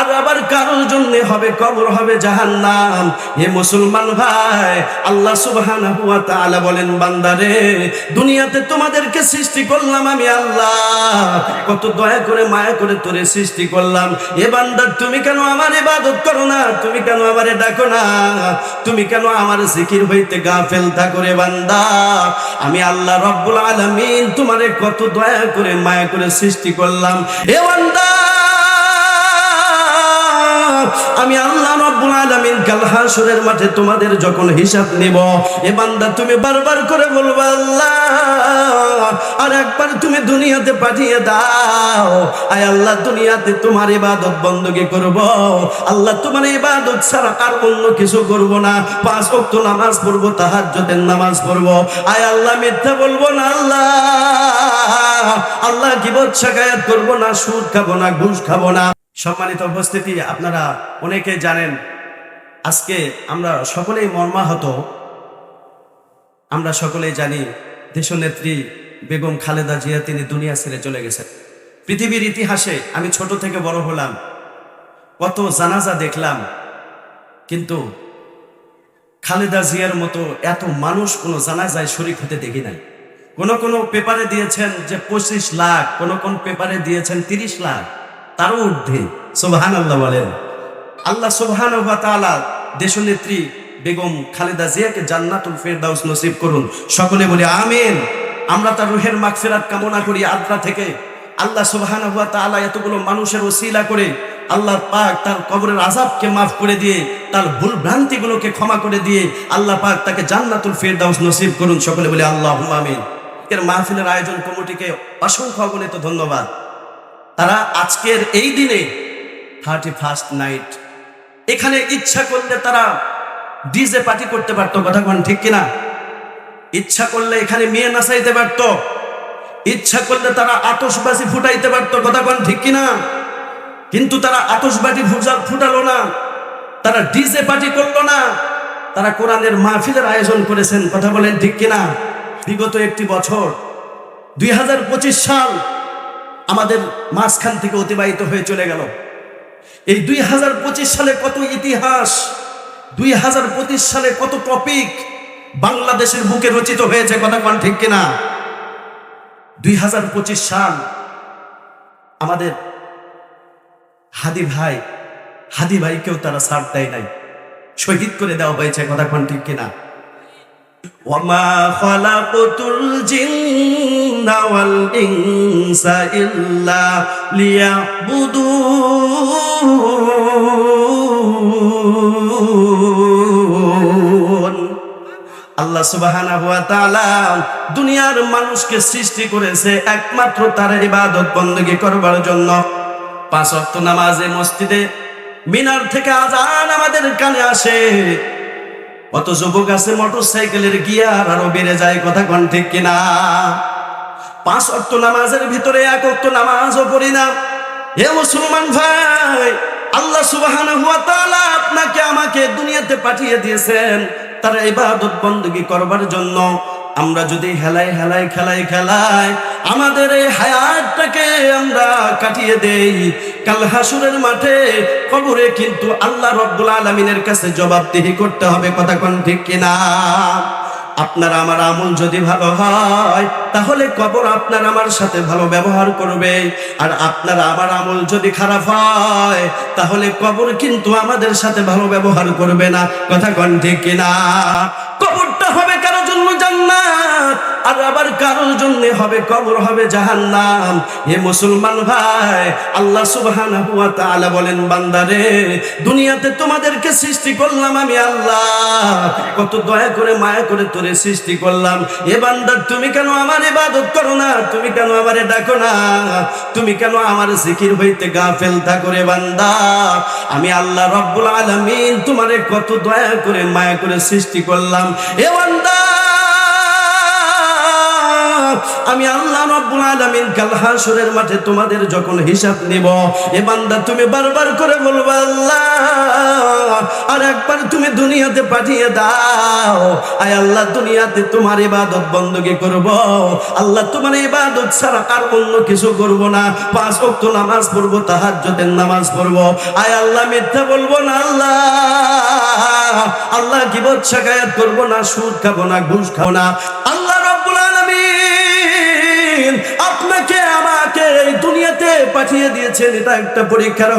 আর আবার কারোর জন্য হবে কবর, হবে জাহান্নাম। এ মুসলমান ভাই, আল্লাহ তাআলা বলেন, বান্দারে, দুনিয়াতে তোমাদেরকে সৃষ্টি করলাম আমি আল্লাহ। কত দয়া করে, মায়া করে তোরে সৃষ্টি করলাম। এ বান্দা, তুমি কেন আমার ইবাদত করো না? তুমি কেন আমারে ডাকো না? তুমি কেন আমার জিকির হইতে গাফেল থাকো রে বান্দা? আমি আল্লাহ রব্বুল আলামিন তোমারে কত দয়া করে, মায়া করে সৃষ্টি করলাম। এ বান্দা আমি আল্লাহ রব্বুল আলামিন কাল হাসরের মাঠে তোমাদের যখন হিসাব নেব, এ বান্দা তুমি বারবার করে বলবা, আল্লাহ, আর একবার তুমি দুনিয়াতে পাঠিয়ে দাও। আয় আল্লাহ, দুনিয়াতে তোমার ইবাদত বন্দী করব। আল্লাহ, তোমার ইবাদত ছাড়া আর অন্য কিছু করব না। পাঁচ ওয়াক্ত নামাজ পড়ব, তাহাজ্জুদের নামাজ পড়ব। আয় আল্লাহ, মিথ্যা বলব না, আল্লাহ। আল্লাহ কি বচ্ছাকায়াত করব না, সুদ খাব না, ঘুষ খাব না। সম্মানিত উপস্থিতি, আপনারা অনেকে জানেন, আজকে আমরা সকলেই মর্মাহত। আমরা সকলেই জানি দেশনেত্রী বেগম খালেদা জিয়া, তিনি দুনিয়া ছেড়ে চলে গেছেন। পৃথিবীর ইতিহাসে আমি ছোট থেকে বড় হলাম, কত জানাজা দেখলাম, কিন্তু খালেদা জিয়ার মতো এত মানুষ কোনো জানাজায় শরিক হতে দেখি নাই। কোন কোনো পেপারে দিয়েছেন যে পঁচিশ লাখ, কোন কোন পেপারে দিয়েছেন তিরিশ লাখ। তারও ঊর্ধ্বে সোভান আল্লাহ বলেন আল্লাহ সোভান দেশনেত্রী বেগম খালেদা জিয়াকে জান্নাতুল ফেরদাউস নসিব করুন। সকলে বলে, আমিন। আমরা তার রুহের মাগফিরাত কামনা করি আদ্রা থেকে। আল্লাহ সুবহান হুয়া এতগুলো মানুষের ওসিলা করে আল্লাহ পাক তার কবরের আযাবকে মাফ করে দিয়ে, তার ভুল ভ্রান্তিগুলোকে ক্ষমা করে দিয়ে আল্লাহ পাক তাকে জান্নাতুল ফেরদাউস নসিব করুন। সকলে বলে আল্লাহ আমিন। এর মাহফিলের আয়োজন কমিটিকে অসংখ্য অগণিত ধন্যবাদ। তারা আজকের এই দিনে থার্টি ফার্স্ট নাইট এখানে ইচ্ছা করলে তারা ডিজে পার্টি করতে পারতো, কথা কোন ঠিক কিনা? ইচ্ছা করলে এখানে মেয়ে নাচাইতে পারতো, ইচ্ছা করলে তারা আতসবাজি ফুটাইতে পারতো, কথা কোন ঠিক কিনা? কিন্তু তারা আতসবাজি ফুটালো না, তারা ডিজে পার্টি করল না, তারা কোরআনের মাহফিলের আয়োজন করেছেন, কথা বলেন ঠিক কিনা? বিগত একটি বছর, দুই হাজার পঁচিশ সাল আমাদের মাঝখান থেকে অতিবাহিত হয়ে চলে গেল। এই দুই হাজার পঁচিশ সালে কত ইতিহাস, দুই হাজার পঁচিশ সালে কত টপিক বাংলাদেশের বুকে রচিত হয়েছে, কথা কন ঠিক কিনা? দুই হাজার পঁচিশ সাল আমাদের হাদি ভাই, হাদি ভাইকেও তারা ছাড় দেয় নাই। শহীদ করে দেওয়া হয়েছে, কথা কন ঠিক কিনা? وما আল্লাহ সুবাহানা দুনিয়ার মানুষকে সৃষ্টি করেছে একমাত্র তার ইবাদত বন্দী করবার জন্য। পাঁচ অক্ট নামাজে মসজিদে মিনার থেকে আজান আমাদের কানে আসে। কত যুবক আছে মোটর সাইকেলের গিয়ার, আরও বেড়ে যায় কথা কন ঠিক কিনা? পাঁচ অক্ট নামাজের ভিতরে এক অক্ট নামাজও পড়ি না। হে মুসলমান ভাই, আল্লাহ সুবাহানা আপনাকে আমাকে দুনিয়াতে পাঠিয়ে দিয়েছেন। তারা এবার বন্দী করবার জন্য আমরা যদি হেলাই হেলাই, খেলাই খেলাই, আমাদের এই হায়াতটাকে আমরা কাটিয়ে দেই। কাল হাসুরের মাঠে কবরে কিন্তু আল্লাহ রব্বুল আলমিনের কাছে জবাবদিহি করতে হবে, কথা কোন ঠিক কিনা? আপনার আমার আমল যদি ভালো হয়, তাহলে কবর আপনার আমার সাথে ভালো ব্যবহার করবে। আর আপনার আমার আমল যদি খারাপ হয়, তাহলে কবর কিন্তু আমাদের সাথে ভালো ব্যবহার করবে না, কথা কন ঠিক কিনা? কবরটা হবে জন্য আর আবার কারোর জন্য হবে কবর, হবে মুসলমান ভাই, আল্লাহ বলেন বান্দারে দুনিয়াতে তোমাদেরকে সৃষ্টি করলাম আমি আল্লাহ। কত দয়া করে, মায়া করে তোরে সৃষ্টি করলাম। এ তুমি কেন আমার ইবাদত করো না? তুমি কেন ডাকো না? তুমি কেন আমার জিকির হইতে গাফেল থাকো রে বান্দা? আমি আল্লাহ রব্বুল তোমারে কত দয়া করে, মায়া করে সৃষ্টি করলাম। এ বান্দা আমি আল্লাহ রব্বুল আলামিন কাল হাসরের মাঠে তোমাদের যখন হিসাব নিব, এ বান্দা তুমি বারবার করে বলবা, আল্লাহ, আর একবার তুমি দুনিয়াতে পাঠিয়ে দাও। আয় আল্লাহ, দুনিয়াতে তোমার ইবাদত বন্দী করব। আল্লাহ, তোমার ইবাদত ছাড়া আর অন্য কিছু করব না। পাঁচ ওয়াক্ত নামাজ পড়ব, তাহাজ্জুদের নামাজ পড়ব। আয় আল্লাহ, মিথ্যা বলব না, আল্লাহ। আল্লাহ কি বচ্ছাকায়াত করব না, সুদ খাব না, ঘুষ খাব না। আল্লাহ রব্বুল পাঠিয়ে দিয়েছেন এটা একটা পরীক্ষার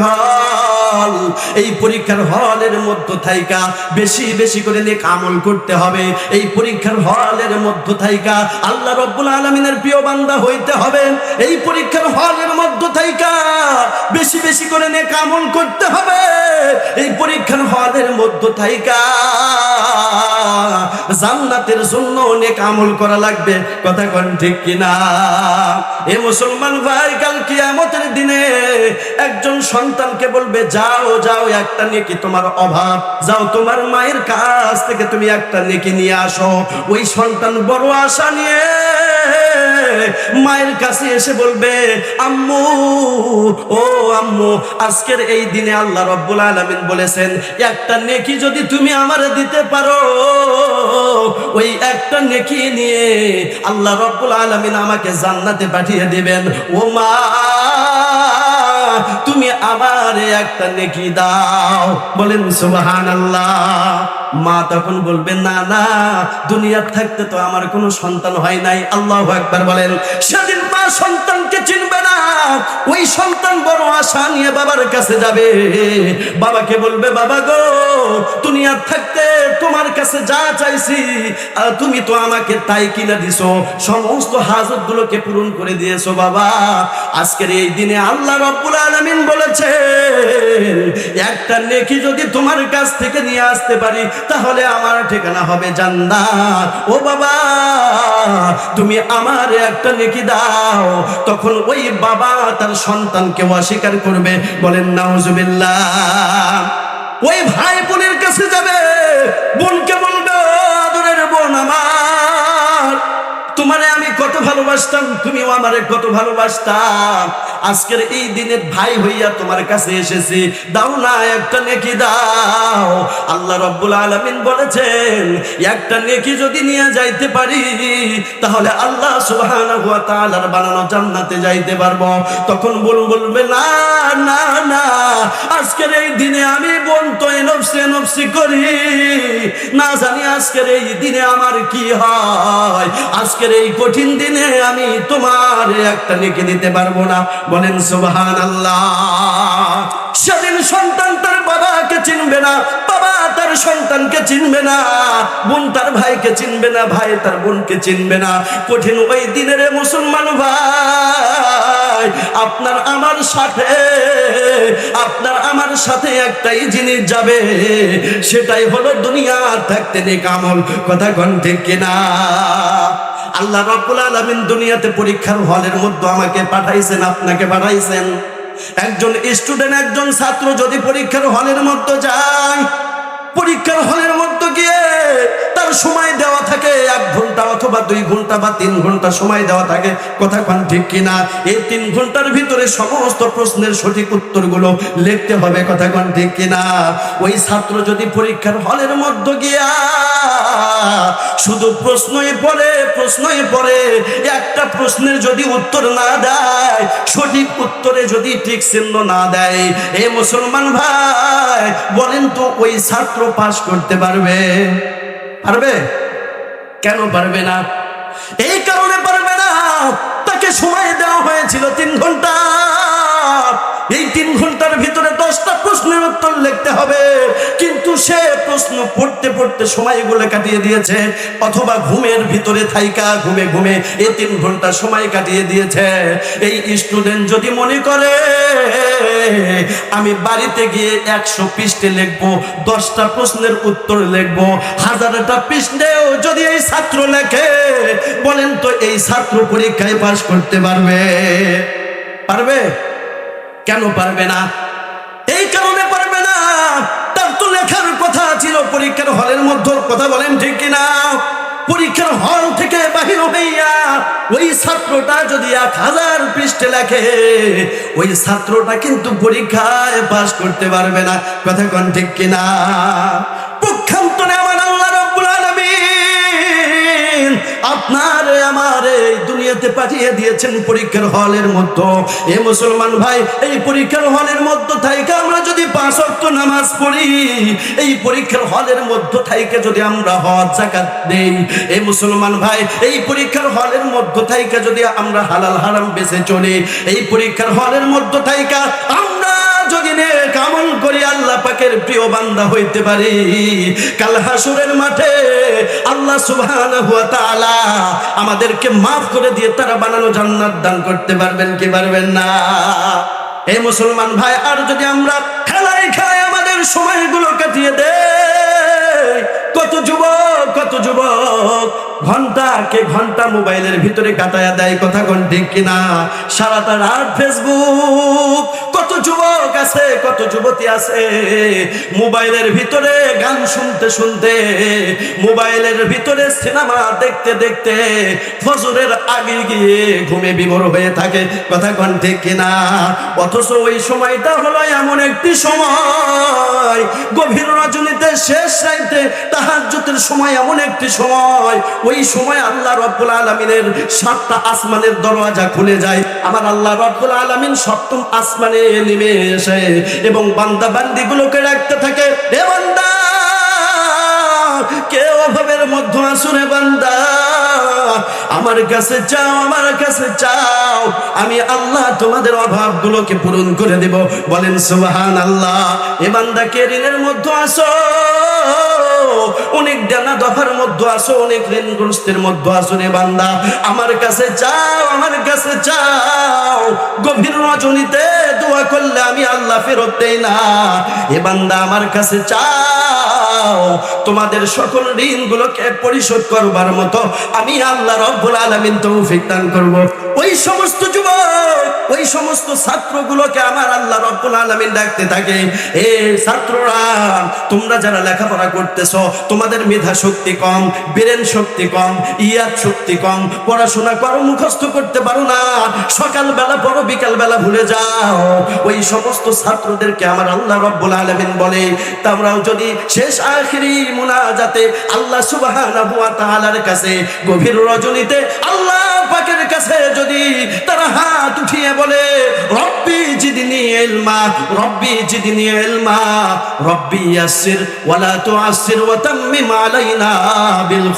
হল এই পরীক্ষার হলের মধ্য থাইকা বেশি বেশি করে নেক আমল করতে হবে। এই পরীক্ষার হলের মধ্য থাইকা আল্লাহ রব্বুল আলমিনের প্রিয় বান্দা হইতে হবে। এই পরীক্ষার হলের মধ্য থাইকা বেশি বেশি করে নেক আমল করতে হবে। এই পরীক্ষার হলের মধ্য থাইকা জান্নাতের জন্য অনেক আমল করা লাগবে। কথা কোন ঠিক কিনা? এ মুসলমান ভাই, কাল কিয়ামতের দিনে একজন সন্তানকে বলবে যাও যাও, একটা নেকি তোমার অভাব। যাও, তোমার মায়ের কাছ থেকে তুমি একটা নেকি নিয়ে আসো। ওই সন্তান বড় আশা নিয়ে মায়ের কাছে এসে বলবে, আম্মু, ও আম্মু, আজকের এই দিনে আল্লাহ রব্বুল আলামিন বলেছেন, একটা নেকি যদি তুমি আমারে দিতে পারো, ওই একটা নেকি নিয়ে আল্লাহ রব্বুল আলামিন আমাকে জান্নাতে পাঠিয়ে দিবেন। ও মা তুমি আমার একটা নেকি দাও। বলেন সুবাহান আল্লাহ মা তখন বলবেন না না, দুনিয়ার থাকতে তো আমার কোনো সন্তান হয় নাই। আল্লাহ একবার বলেন, সেদিন মা সন্তানকে চিনবে না। ওই সন্তান বড় আশা নিয়ে বাবার কাছে যাবে। বাবাকে বলবে, বাবা গো, দুনিয়ার থাকতে তোমার কাছে যা চাইছি, আর তুমি তো আমাকে তাই কিনা দিছো। সমস্ত হাজত গুলোকে পূরণ করে দিয়েছ বাবা। আজকের এই দিনে আল্লাহ রব্বুল আলামিন বলেছে একটা নেকি যদি তোমার কাছ থেকে নিয়ে আসতে পারি, তাহলে আমার ঠিকানা হবে জান্নাত। ও বাবা, তুমি আমার একটা নেকি দাও। তখন ওই বাবা তার সন্তানকে অস্বীকার করবে, বলেন, নাউজুবিল্লাহ। ওই ভাই বোনের কাছে যাবে, বোনকে বলবে, আদরের বোন আমার, তোমারে আমি কত ভালোবাসতাম, তুমিও আমারে কত ভালোবাসতাম আজকের এই দিনে ভাই হইয়া তোমার কাছে এসেছি, দাও না একটা নেকি দাও। আল্লাহ রব্বুল আলামিন বলেছেন, একটা নেকি যদি নিয়ে যাইতে পারি, তাহলে আল্লাহ তাআলার বানানো জান্নাতে যাইতে পারব। তখন বোন বলবে, না না না, আজকের এই দিনে আমি বোন তো নফসি নফসি করি। না জানি আজকের এই দিনে আমার কি হয়। আজকের এই কঠিন দিনে আমি তোমার একটা নেকি দিতে পারব না। বলেন সুবহান আল্লাহ সেদিন সন্তান তার বাবাকে চিনবে না, বাবা তার সন্তানকে চিনবে না, বোন তার ভাইকে চিনবে না, ভাই তার বোনকে চিনবে না। কঠিন ওই দিনের মুসলমান ভাই, আপনার আমার সাথে, আপনার আমার সাথে একটাই জিনিস যাবে, সেটাই হলো দুনিয়া থাকতে নেক আমল। কথা কন ঠিক কিনা? আল্লাহ রব্বুল আলামিন দুনিয়াতে পরীক্ষার হলের মধ্যে আমাকে পাঠাইছেন, আপনাকে পাঠাইছেন। একজন স্টুডেন্ট একজন ছাত্র যদি পরীক্ষার হলের মধ্যে যায়, পরীক্ষার হলের মধ্যে গিয়ে তার সময় দেওয়া থাকে, এক ঘণ্টা অথবা দুই ঘণ্টা বা তিন ঘণ্টা সময় দেওয়া থাকে, কথা কান ঠিক কিনা? এই তিন ঘণ্টার ভিতরে সমস্ত প্রশ্নের সঠিক উত্তরগুলো লিখতে হবে, কথা কান ঠিক কিনা? ওই ছাত্র যদি পরীক্ষার হলের মধ্যে গিয়া শুধু প্রশ্নই পড়ে প্রশ্নই পড়ে। একটা প্রশ্নের যদি উত্তর না দেয়, সঠিক উত্তরে যদি ঠিক চিহ্ন না দেয়, এ মুসলমান ভাই, বলেন তো ওই ছাত্র পাস করতে পারবে? পারবে? কেন পারবে না? এই কারণে পারবে না। তাকে সময় দেওয়া হয়েছিল তিন ঘণ্টা। এই তিন ঘণ্টার ভিতরে দশটা প্রশ্নের উত্তর লিখতে হবে। কিন্তু সে প্রশ্ন পড়তে পড়তে সময়গুলো কাটিয়ে দিয়েছে, অথবা ঘুমের ভিতরে থাইকা, ঘুমে ঘুমে এই তিন ঘণ্টা সময় কাটিয়ে দিয়েছে। এই স্টুডেন্ট যদি মনে করে, আমি বাড়িতে গিয়ে একশো পৃষ্ঠে লিখব, দশটা প্রশ্নের উত্তর লিখব, হাজারটা পৃষ্ঠেও যদি এই ছাত্র লেখে, বলেন তো এই ছাত্র পরীক্ষায় পাশ করতে পারবে? পারবে? কেন পারবে না? এই কারণে পারবে না। তার তো লেখার কথা ছিল, পরীক্ষার হলের মধ্যে কথা বলেন ঠিক কিনা? পরীক্ষার হল থেকে বাহির হইয়া ওই ছাত্রটা যদি এক হাজার পৃষ্ঠে লেখে, ওই ছাত্রটা কিন্তু পরীক্ষায় পাশ করতে পারবে না। কথা কোন ঠিক কিনা? পক্ষান্তরে আমার আল্লাহ রব্বুল আলামিন আপনার, আমার এই দুনিয়াতে পাঠিয়ে দিয়েছেন পরীক্ষার হলের মধ্যে। এ মুসলমান ভাই, এই পরীক্ষার হলের মধ্যে থাইকে আমরা যদি পাঁচ অক্ট নামাজ পড়ি, এই পরীক্ষার হলের মধ্যে থাইকে যদি আমরা হজ জাকাত দেই, এ মুসলমান ভাই, এই পরীক্ষার হলের মধ্যে থাইকে যদি আমরা হালাল হারাম বেঁচে চলি, এই পরীক্ষার হলের মধ্যে থাইকা যদি করি আল্লাহ পাকের প্রিয় বান্দা হইতে পারি। মাঠে আল্লাহ আমাদেরকে মাফ করে দিয়ে তারা বানানো জান্নাত দান করতে পারবেন কি পারবেন না? এই মুসলমান ভাই, আর যদি আমরা খেলায় খেলায় আমাদের সময়গুলো কাটিয়ে দেই কত যুবক কত যুবক, ঘণ্টা কে ঘণ্টা মোবাইলের ভিতরে কাটায়া দেয় কথা কোন ঠিক কিনা? সারাটা রাত ফেসবুক, কত যুবক আছে, কত যুবতী আছে, মোবাইলের ভিতরে গান শুনতে শুনতে, মোবাইলের ভিতরে সিনেমা দেখতে দেখতে ফজরের আগে গিয়ে ঘুমে বিমর হয়ে থাকে, কথা কোন ঠিক কিনা? অথচ ওই সময়টা হলো এমন একটি সময়, গভীর রজনীতে শেষ রাইতে তাহাজ্জুদের সময় এমন একটি সময়, ওই সময় আল্লাহ রব্বুল আলমিনের সাতটা আসমানের দরওয়াজা খুলে যায়। আমার আল্লাহ রব্বুল আলমিন সপ্তম আসমানে নেমে এসে এবং বান্দা বান্দিগুলোকে রাখতে থাকে কে অভাবের মধ্য আসুরে বান্দা। আমার কাছে চাও, আমার কাছে চাও। আমি আল্লাহ তোমাদের অভাবগুলোকে পূরণ করে দেব। বলেন সুবহান আল্লাহ এ বান্দা কে ঋণের মধ্যে আসো। অনেক ডানা দফার মধ্যে আসো, অনেক ঋণগ্রস্তের মধ্যে আসো রে বান্দা। আমার কাছে চাও, আমার কাছে চাও। গভীর রজনীতে দোয়া করলে আমি আল্লাহ ফেরত দেই না। এ বান্দা, আমার কাছে চাও। তোমাদের সকল ঋণগুলোকে পরিশোধ করবার মতো আমি আল্লাহ রব্বুল আলামিন তৌফিক দান করব। ওই সমস্ত যুবক, ওই সমস্ত ছাত্রগুলোকে আমার আল্লাহ রব্বুল আলামিন ডাকতে থাকে, এ ছাত্ররা, তোমরা যারা লেখাপড়া করতেছ, তোমাদের মেধা শক্তি কম, ব্রেন শক্তি কম, ইয়াদ শক্তি কম, পড়াশোনা করো, মুখস্থ করতে পারো না, সকালবেলা পড়ো, বিকালবেলা ভুলে যাও। ওই সমস্ত ছাত্রদেরকে আমার আল্লাহ রব্বুল আলামিন বলে, তোমরাও যদি শেষ আখিরি মুনাজাতে আল্লাহ সুবহানাহু ওয়া তাআলার কাছে গভীর রজনীতে আল্লাহ পাকের কাছে যদি হাত উঠিয়ে বলে, রব্বি জিদনি ইলমা, রব্বি জিদনি ইলমা, রব্বি ওয়া তাম্মিম আলাইনা বিল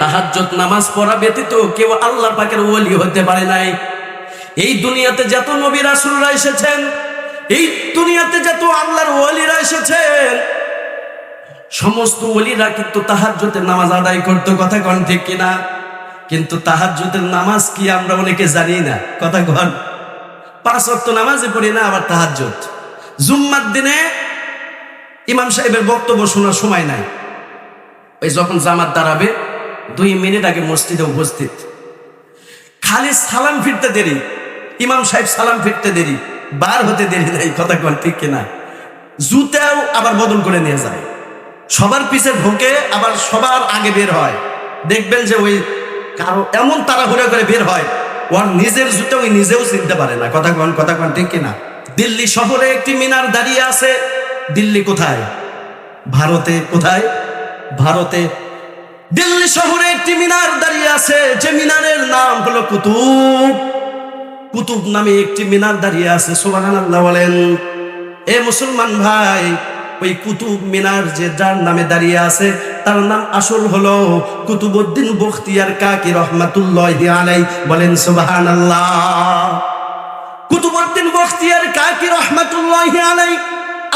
তাহাজ্জুদ নামাজ পড়া ব্যতীত কেউ আল্লাহ পাকের ওলি হতে পারে নাই। এই দুনিয়াতে যত নবী রাসূলরা এসেছেন, এই দুনিয়াতে যত আল্লাহর ওলিরা এসেছেন সমস্ত ওলিরা কিন্তু তাহাজ্জুদের নামাজ আদায় করতো, কথা কন ঠিক কিনা? কিন্তু তাহাজ্জুদের নামাজ কি আমরা অনেকে জানি না, কথা কন? পাঁচ ওয়াক্ত নামাজে পড়ি না আবার তাহাজ্জুদ। জুম্মার দিনে ইমাম সাহেবের বক্তব্য শোনার সময় নাই। ওই যখন জামাত দাঁড়াবে, দুই মিনিট আগে মসজিদে উপস্থিত। খালি সালাম ফিরতে দেরি, ইমাম সাহেব সালাম ফিরতে দেরি, বার হতে দেরি নাই, কথা কন ঠিক কিনা? জুতেও আবার বদল করে নিয়ে যায়। সবার পিছে ঢোকে আবার সবার আগে বের হয়। দেখবেন যে ওই কারও এমন তাড়াহুড়া করে বের হয় ওর নিজের জুতে ওই নিজেও চিনতে পারে না। কথা কন কথা কন, ঠিক কিনা? দিল্লি শহরে একটি মিনার দাঁড়িয়ে আছে। দিল্লি কোথায়? ভারতে কোথায়? ভারতে। দিল্লি শহরে একটি মিনার দাঁড়িয়ে আছে। যে মিনারের নাম হলো কুতুব। কুতুব নামে একটি মিনার দাঁড়িয়ে আছে। সুবহানাল্লাহ বলেন, এ মুসলমান ভাই ওই কুতুব মিনার যে যার নামে দাঁড়িয়ে আছে, তার নাম আসল হলো কুতুবুদ্দিন বখতিয়ার কাকি রহমাতুল্লাহ আলাই বলেন সুবাহান আল্লাহ কুতুবুদ্দিন বখতিয়ার কাকি রহমাতুল্লাহ আলাই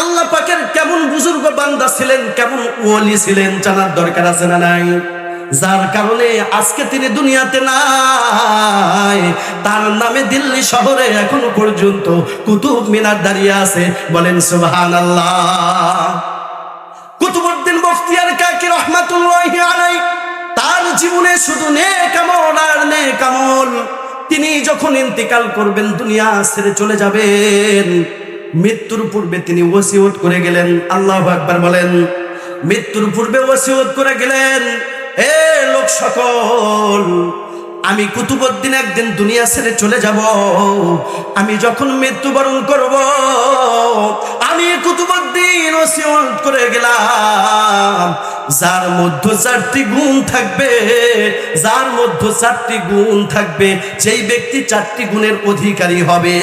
আল্লাহ পাকের কেমন বুজুর্গ বান্দা ছিলেন, কেমন ওয়ালি ছিলেন, জানার দরকার আছে না নাই? যার কারণে আজকে তিনি দুনিয়াতে নাই। তার নামে দিল্লি শহরে এখনও পর্যন্ত কুতুব মিনার দাঁড়িয়ে আছে। বলেন সুবহান আল্লাহ কুতুবুদ্দিন বখতিয়ার কাকি রহমাতুল্লাহ আলাই তার জীবনে শুধু নেক আমল আর নেক আমল। তিনি যখন ইন্তিকাল করবেন, দুনিয়া ছেড়ে চলে যাবেন। মৃত্যুর পূর্বে তিনি ওসিয়ত করে গেলেন। আল্লাহ আকবার বলেন, মৃত্যুর পূর্বে ওসিয়ত করে গেলেন। এ লোক সকল, আমি কুতুবুদ্দিন একদিন দুনিয়া ছেড়ে চলে যাব। আমি যখন মৃত্যুবরণ করব, আমি কুতুবুদ্দিন ওসিয়ত করে গেলাম। যার মধ্যে চারটি গুণ থাকবে, যার মধ্যে চারটি গুণ থাকবে, যেই ব্যক্তি চারটি গুণের অধিকারী হবে,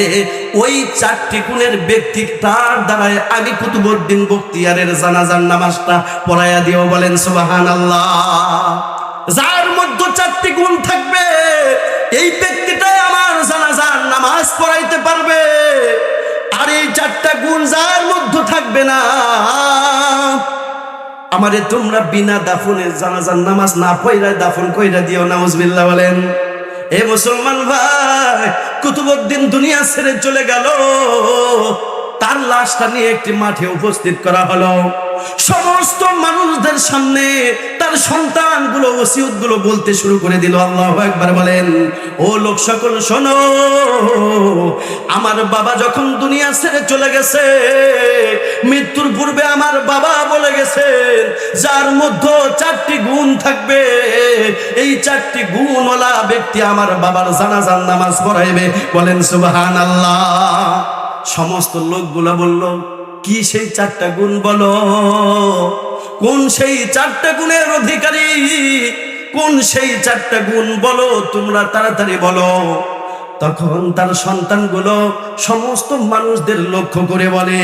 ওই চারটি গুণের ব্যক্তি তার দ্বারায় আমি কুতুবুদ্দিন বক্তিয়ারের জানাজার নামাজটা পড়াইয়া দিয়েও বলেন সুবাহান আল্লাহ যার মধ্যে চারটি গুণ থাকবে, এই ব্যক্তিটাই আমার জানাজার নামাজ পড়াইতে পারবে। আর এই চারটা গুণ যার মধ্যে থাকবে না আমারে তোমরা বিনা দাফনে জানাজার নামাজ না পয়রা দাফন কইরা দিও, নাউজবিল্লাহ বলেন। এ মুসলমান ভাই কুতুবুদ্দিন দুনিয়া ছেড়ে চলে গেল। তার লাশটা নিয়ে একটি মাঠে উপস্থিত করা হলো। সমস্ত মানুষদের সামনে তার সন্তানগুলো ওসিয়তগুলো বলতে শুরু করে দিল। আল্লাহ একবার বলেন, ও লোক সকল, শোনো, আমার বাবা যখন দুনিয়া ছেড়ে চলে গেছে, মৃত্যুর পূর্বে আমার বাবা বলে গেছেন, যার মধ্যে চারটি গুণ থাকবে। এই চারটি গুণওয়ালা ব্যক্তি আমার বাবার জানাজান নামাজ পড়াইবে। বলেন সুবহান আল্লাহ সমস্ত লোকগুলা বলল কি সেই চারটা গুণ বলো? কোন সেই চারটা গুণের অধিকারী? কোন সেই চারটা গুণ বলো তোমরা তাড়াতাড়ি বলো। তখন তার সন্তানগুলো সমস্ত মানুষদের লক্ষ্য করে বলে,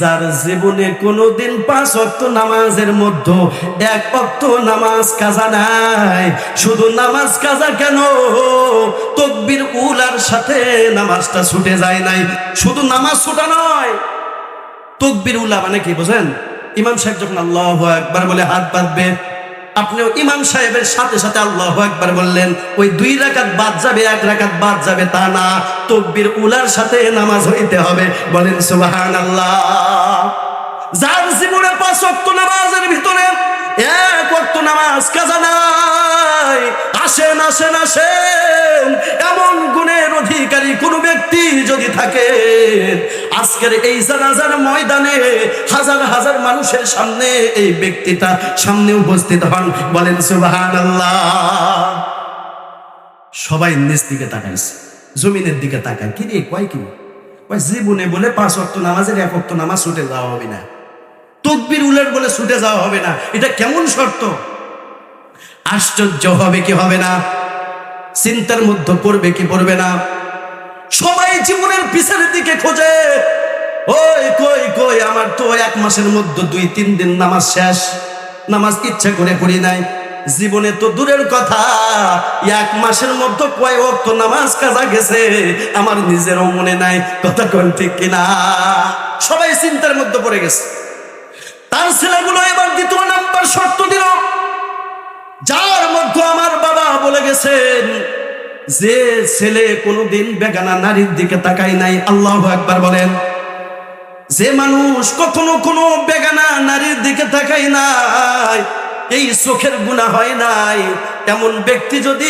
যার জীবনে কোনোদিন পাঁচ অক্ত নামাজের মধ্যে এক অক্ত নামাজ কাজা নাই, শুধু নামাজ কাজা কেন? তকবির উলার সাথে নামাজটা ছুটে যায় নাই, শুধু নামাজ ছুটা নয় তকবির উল্লাহ মানে কি বোঝেন? ইমাম সাহেব যখন আল্লাহ একবার বলে হাত বাঁধবে আপনিও ইমাম সাহেবের সাথে সাথে আল্লাহ একবার বললেন, ওই দুই রাকাত বাদ যাবে, এক রাকাত বাদ যাবে তা না। তকবির উলার সাথে নামাজ হইতে হবে। বলেন সুবাহান আল্লাহ যার জীবনে পাঁচ অক্ত নামাজের ভিতরে এক অক্ত নামাজ কাজা নাই। আসেন আসেন আসেন। এমন গুণের অধিকারী কোন ব্যক্তি যদি থাকে, আজকের এই জানাজার ময়দানে হাজার হাজার মানুষের সামনে এই ব্যক্তিটা সামনে উপস্থিত হন। বলেন সুবাহান সবাই নিচ দিকে তাকাইছে জমিনের দিকে তাকায়। কি রে, কয় কি? জীবনে বলে পাঁচ অক্ট নামাজের এক অক্ট নামাজ ছুটে যাওয়া হবে না। তকবির উলের বলে ছুটে যাওয়া হবে না। এটা কেমন শর্ত? আশ্চর্য হবে কি হবে না? চিন্তার মধ্যে পড়বে কি পড়বে না? সবাই জীবনের পিছের দিকে খোঁজে। ওই কই কই, আমার তো এক মাসের মধ্যে দুই, তিন দিন নামাজ শেষ। নামাজ ইচ্ছা করে পড়ি নাই। জীবনে তো দূরের কথা। এক মাসের মধ্যে কয় অক্ত নামাজ কাজা গেছে, আমার নিজেরও মনে নাই। কথা কোন ঠিক কিনা? সবাই চিন্তার মধ্যে পড়ে গেছে। তার ছেলেগুলো এবার দ্বিতীয় নাম্বার শর্ত দিল। যার মধ্যে আমার বাবা বলে গেছেন, যে ছেলে কোনোদিন বেগানা নারীর দিকে তাকাই নাই। আল্লাহ একবার বলেন। যে মানুষ কখনো কোনো বেগানা নারীর দিকে তাকাই নাই এই চোখের গুণা হয় নাই। এমন ব্যক্তি যদি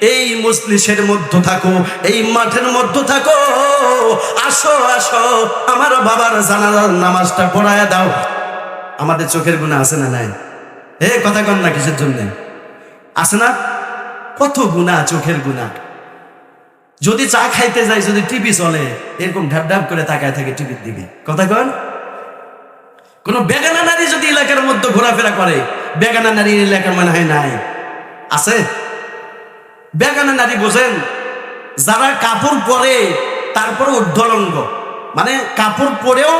এই মজলিসের মধ্যে থাকো, এই মাঠের মধ্যে থাকো, আসো আসো, আমার বাবার জানাজার নামাজটা পড়ায় দাও। আমাদের চোখের গুণা আছে না নাই? এ, কথা কন না কিসের জন্য? আছে না? কত গুণা চোখের গুণা। যদি চা খাইতে যাই, যদি টিভি চলে, এরকম ঢাপ ঢাপ করে তাকায় থাকে টিভির দিকে। কথা কন? কোন বেগানা নারী যদি এলাকার মধ্যে ঘোরাফেরা করে, বেগানা নারী এলাকার মনে হয় নাই। আছে? বেগানা নারী বোঝেন, যারা কাপড় পরে তারপরে ঊর্ধ্বলঙ্গ মানে কাপড় পরেও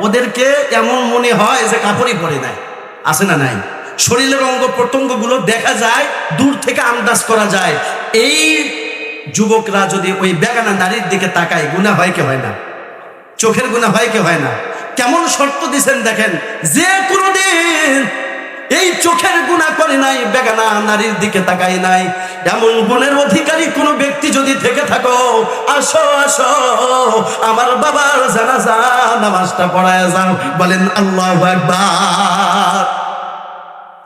ওদেরকে এমন মনে হয় যে কাপড়ই পরে নাই। আছে না নাই? শরীরের অঙ্গ প্রত্যঙ্গগুলো দেখা যায়, দূর থেকে আন্দাজ করা যায়। এই যুবকরা যদি ওই বেগানা নারীর দিকে তাকায় গুণা হয় কি হয় না? চোখের গুণা হয় কি হয় না? কেমন শর্ত দিছেন দেখেন? যে কোনোদিন এই চোখের গুণা করে নাই, বেগানা নারীর দিকে তাকাই নাই, এমন গুণের অধিকারী কোনো ব্যক্তি যদি থেকে থাকো, আসো আসো, আমার বাবার জানা জানাজা, নামাজটা পড়ায় যাও, বলেন আল্লাহ একবার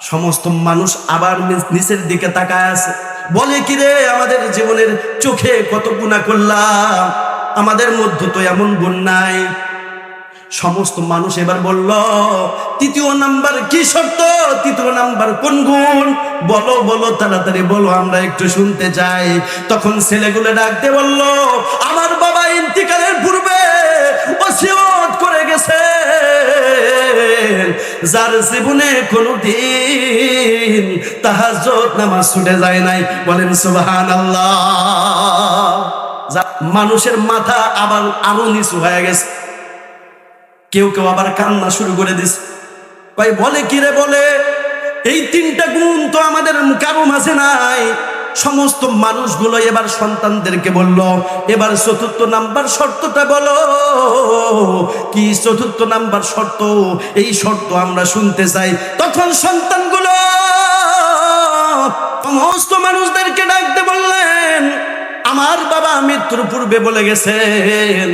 সমস্ত মানুষ আবার নিচ- নিচের দিকে তাকায় আছে। বলে কি রে, আমাদের জীবনের চোখে কত গুণা করলাম, আমাদের মধ্যে তো এমন গুণ নাই। সমস্ত মানুষ এবার বলল, তৃতীয় নাম্বার কি শর্ত? তৃতীয় নাম্বার কোন গুণ? বলো বলো, তাড়াতাড়ি বলো, আমরা একটু শুনতে চাই। তখন ছেলেগুলো ডাকতে বলল, আমার বাবা ইন্তিকালের পূর্বে করে গেছে। যার জীবনে কোনোদিন তাহাজ্জুদ নামাজ ছুটে যায় নাই। বলেন, সুবহানাল্লাহ। মানুষের মাথা আবার আরও নিচু হয়ে গেছে। কেউ কেউ আবার কান্না শুরু করে দিস ভাই, বলে কি রে বলে? এই তিনটা গুণ তো আমাদের কারও মাঝে নাই। সমস্ত মানুষগুলো এবার সন্তানদেরকে বলল, এবার চতুর্থ নাম্বার শর্তটা বলো। কি চতুর্থ নাম্বার শর্ত? এই শর্ত আমরা শুনতে চাই। তখন সন্তানগুলো সমস্ত মানুষদেরকে ডাকতে বললেন, আমার বাবা মৃত্যুর পূর্বে বলে গেছেন।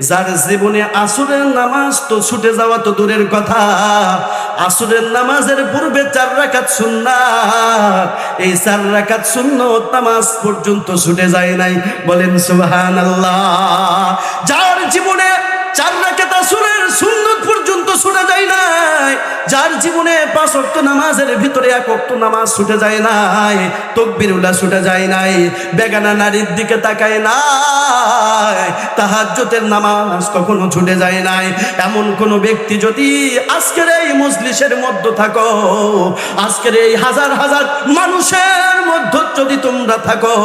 যার জীবনে আসরের নামাজ তো ছুটে যাওয়া তো দূরের কথা। আসরের নামাজের পূর্বে চার রাখাত সুন্নাত। এই চার রাকাত সুন্নত নামাজ পর্যন্ত ছুটে যায় নাই। বলেন, সুবহানাল্লাহ। যার জীবনে চার রাকাত আসরের সুন্নত পর্যন্ত ছুটে যায় নাই। যার জীবনে পাঁচ ওয়াক্ত নামাজের ভিতরে এক ওয়াক্ত নামাজ ছুটে যায় নাই তকবিরুল্লাহ ছুটে যায় নাই, বেগানা নারীর দিকে তাকায় নাই, তাহাজ্জুদের নামাজ কখনো ছুটে যায় নাই। এমন কোন ব্যক্তি যদি আজকের এই মজলিসের মধ্যে থাকো, আজকের এই হাজার হাজার মানুষের মধ্যে যদি তোমরা থাকো,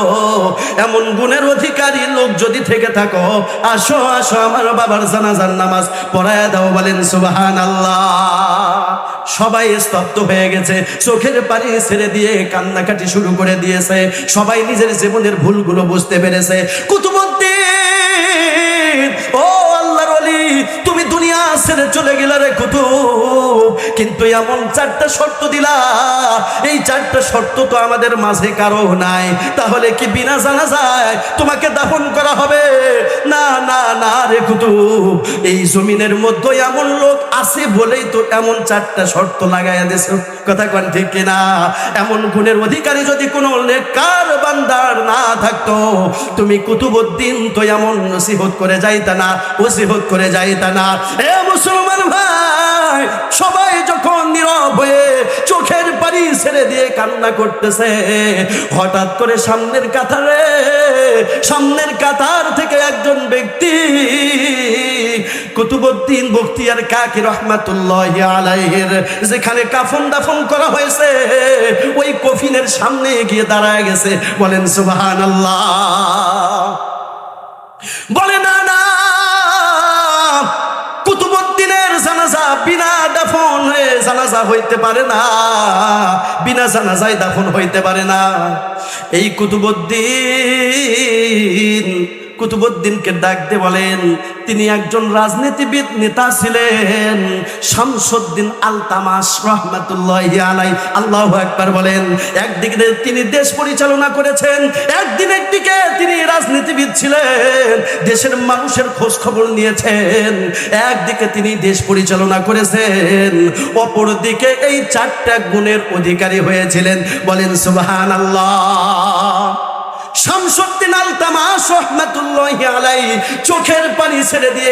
এমন গুণের অধিকারী লোক যদি থেকে থাকো, আসো আসো আমার বাবার জানাজার নামাজ পড়ায় দাও বলেন সুবাহান সবাই স্তব্ধ হয়ে গেছে, চোখের পানি ছেড়ে দিয়ে কান্নাকাটি শুরু করে দিয়েছে। সবাই নিজের জীবনের ভুলগুলো বুঝতে পেরেছে। কুতুবুদ্দিন, ও আল্লাহর অলি তুমি দুনিয়া ছেড়ে চলে গেলে রে কুতুব। কিন্তু এমন চারটা শর্ত দিলা। এই চারটা শর্ত তো আমাদের মাঝে কারও নাই। তাহলে কি বিনা জানা যায় তোমাকে দাফন করা হবে? না না না রে কুতুব। এই জমিনের মধ্যে এমন লোক আছে বলেই তো এমন চারটা শর্ত লাগাইয়া দিয়েছ কথা কন ঠিক কিনা? এমন গুণের অধিকারী যদি কোনো নেকার বান্দার না থাকতো, তুমি কুতুবুদ্দিন তো এমন নসিহত করে যাইতা না, ওসিহত করে যাইতা না। এ মুসলমান ভাই! সবাই যখন নীরব হয়ে চোখের পানি ছেড়ে দিয়ে কান্না করতেছে, হঠাৎ করে সামনের কাতারে, সামনের কাতার থেকে একজন ব্যক্তি কুতুবুদ্দিন বখতিয়ার কাকি রহমাতুল্লাহ আলাইহির, যেখানে কাফন দাফন করা হয়েছে, ওই কফিনের সামনে গিয়ে দাঁড়ায় গেছে, বলেন সুবহানাল্লাহ। বলে, না না। জানাজা বিনা দাফন হয়ে জানাজা হইতে পারে না, বিনা জানাজায় দাফন হইতে পারে না। এই কুতুবুদ্দিন কুতুবুদ্দিনকে ডাকতে বলেন, তিনি একজন রাজনীতিবিদ নেতা ছিলেন। শামসুদ্দিন আল তামাস রহমাতুল্লাহ আলাই আল্লাহ একবার বলেন, একদিকে তিনি দেশ পরিচালনা করেছেন, একদিন একদিকে তিনি রাজনীতিবিদ ছিলেন, দেশের মানুষের খোঁজ খবর নিয়েছেন, একদিকে তিনি দেশ পরিচালনা করেছেন অপর দিকে এই চারটা গুণের অধিকারী হয়েছিলেন। বলেন সুবহান আল্লাহ শামসুদ্দিন আল তামাস রহমাতুল্লাহ আলাই চোখের পানি ছেড়ে দিয়ে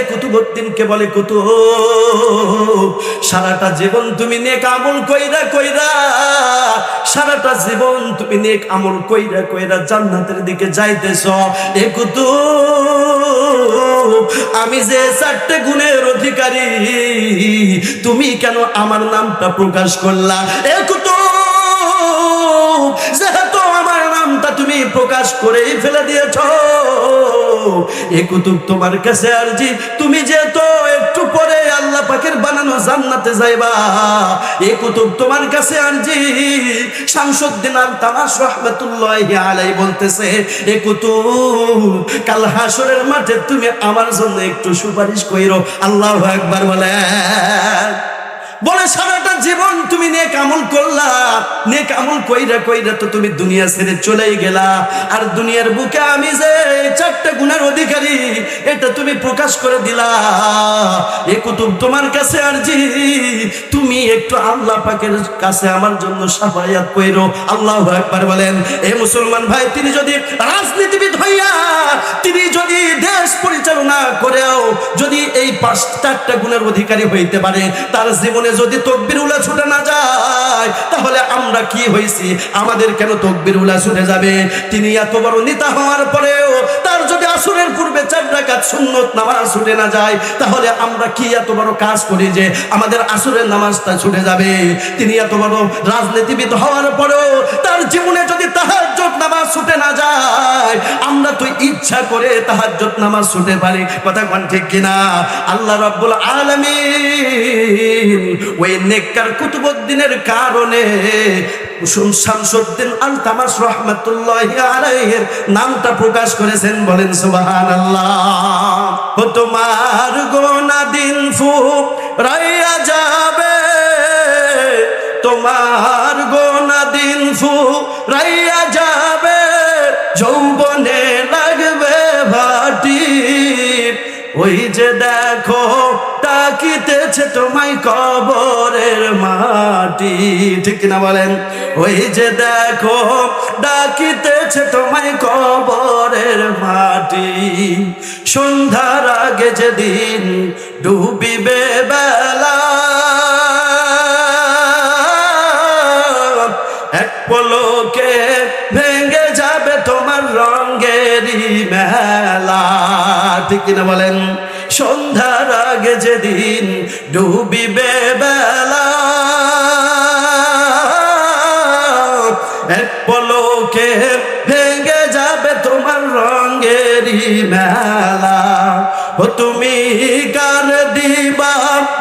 বলে সারাটা জীবন তুমি নেক আমল কইরা কইরা, সারাটা জীবন তুমি নেক আমল কইরা কইরা জান্নাতের দিকে যাইতেছ। এ কুতুব, আমি যে চারটে গুণের অধিকারী, তুমি কেন আমার নামটা প্রকাশ করলা? এ কুতুব প্রকাশ করেই ফেলে দিয়েছ। এ কুতুব তোমার কাছে আরজি। তুমি যে তো একটু পরে আল্লাহ পাকের বানানো জান্নাতে যাইবা, এ কুতুব তোমার কাছে আরজি। শামসুদ্দিন আল তামাস রহমাতুল্লাহি আলাই বলতেছে, এ কুতুব, কাল হাসরের মাঠে তুমি আমার জন্য একটু সুপারিশ কইরো। আল্লাহু আকবার বলে বলে সারাটা জীবন তুমি নেক আমল করলা। নেক আমল কইরা কইরা তো তুমি দুনিয়া ছেড়ে চলেই গেলা। আর দুনিয়ার বুকে আমি যে চারটা গুণের অধিকারী, এটা তুমি প্রকাশ করে দিলা। এ কুতুব তোমার কাছে আরজি। তুমি একটু আল্লাহ পাকের কাছে আমার জন্য সাফায়াত কইরো। আল্লাহ একবার বলেন, এ মুসলমান ভাই, তিনি যদি রাজনীতিবিদ হইয়া, তিনি যদি দেশ পরিচালনা করেও যদি এই পাঁচ চারটা গুণের অধিকারী হইতে পারে, তার জীবনে যদি তকবির উলা ছুটে না যায়, তাহলে আমরা কি হয়েছি? আমাদের কেন তকবির উলা ছুটে যাবে? তিনি এত বড় নেতা হওয়ার পরেও তার যদি আসরের পূর্বে চার রাকাত সুন্নত নামাজ ছুটে না যায়, তাহলে আমরা কি এত বড় কাজ করি যে আমাদের আসরের নামাজটা ছুটে যাবে? তিনি এত বড় রাজনীতিবিদ হওয়ার পরেও তার জীবনে যদি তাহাজ্জুদ নামাজ ছুটে না যায়, আমরা তো ইচ্ছা করে তাহাজ্জুদ নামাজ ছুটে পারি। কথা কোন ঠিক কিনা? আল্লাহ রাব্বুল আলামিন ওই নেককার কুতুবউদ্দিনের কারণে কুসুম শামসুদ্দিন আল তামাস রহমাতুল্লাহি আলাইহির নামটা প্রকাশ করেছেন বলেন সুবহানাল্লাহ। ও তোমার গোনা দিন ফু রাইয়া যাবে। তোমার গোনা দিন ফু রাইয়া যাবে। যৌবনে লাগবে ভাটি। ওই যে দেখো তাকিতেছে তোমায় কবরের মাটি। ঠিক না বলেন? ওই যে দেখো ডাকিতেছে তোমায় কবরের মাটি। সন্ধ্যার আগে যেদিন ডুবিবে বেলা, এক পলকে ভেঙে যাবে তোমার রঙ্গেরই মেলা। ঠিক কিনা বলেন? সন্ধ্যার আগে যেদিন ডুবিবে বেলা, এক পলকে ভেঙে যাবে তোমার রঙ্গেরই মেলা। ও তুমি কার দিবা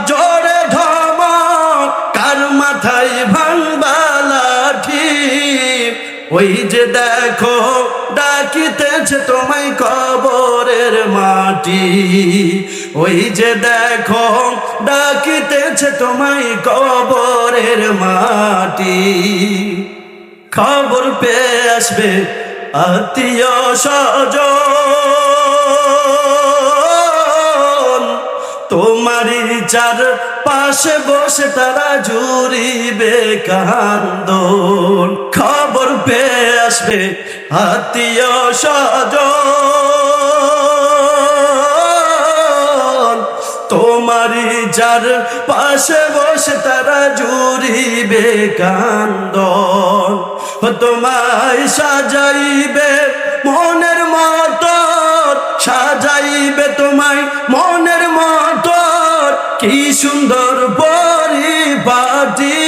জোরে ধমক কার মাথায় ভাঙবা লাঠি ওই যে দেখো ডাকিতেছে তোমায় কবরের মাটি। ওই যে দেখো, ডাকিতেছে তোমায় কবরের মাটি। খবর পেয়ে আসবে আত্মীয় স্বজন। তোমারই চার পাশে বসে তারা জুড়িবে কান্দন পেয়ে আসবে আত্মীয় স্বজন? তোমারই যার পাশে বসে তারা জুড়িবে কান্দন ও তোমায় সাজাইবে মনের মতো সাজাইবে তোমায় মনের মতো কি সুন্দর পরিপাটি